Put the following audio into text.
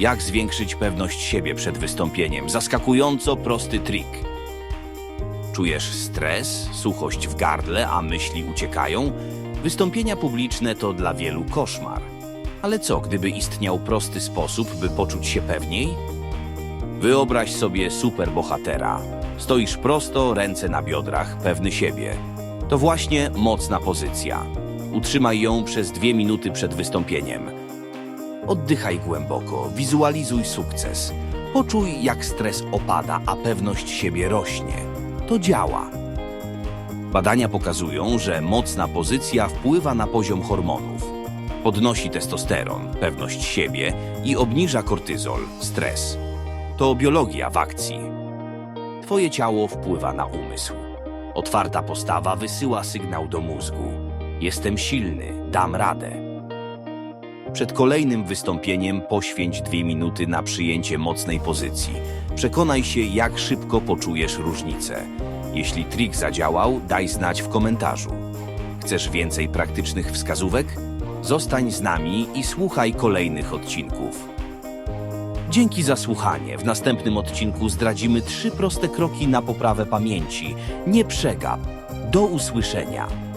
Jak zwiększyć pewność siebie przed wystąpieniem? Zaskakująco prosty trik. Czujesz stres, suchość w gardle, a myśli uciekają? Wystąpienia publiczne to dla wielu koszmar. Ale co, gdyby istniał prosty sposób, by poczuć się pewniej? Wyobraź sobie superbohatera. Stoisz prosto, ręce na biodrach, pewny siebie. To właśnie mocna pozycja. Utrzymaj ją przez dwie minuty przed wystąpieniem. Oddychaj głęboko, wizualizuj sukces. Poczuj, jak stres opada, a pewność siebie rośnie. To działa. Badania pokazują, że mocna pozycja wpływa na poziom hormonów. Podnosi testosteron, pewność siebie i obniża kortyzol, stres. To biologia w akcji. Twoje ciało wpływa na umysł. Otwarta postawa wysyła sygnał do mózgu. Jestem silny, dam radę. Przed kolejnym wystąpieniem poświęć dwie minuty na przyjęcie mocnej pozycji. Przekonaj się, jak szybko poczujesz różnicę. Jeśli trik zadziałał, daj znać w komentarzu. Chcesz więcej praktycznych wskazówek? Zostań z nami i słuchaj kolejnych odcinków. Dzięki za słuchanie. W następnym odcinku zdradzimy trzy proste kroki na poprawę pamięci. Nie przegap. Do usłyszenia.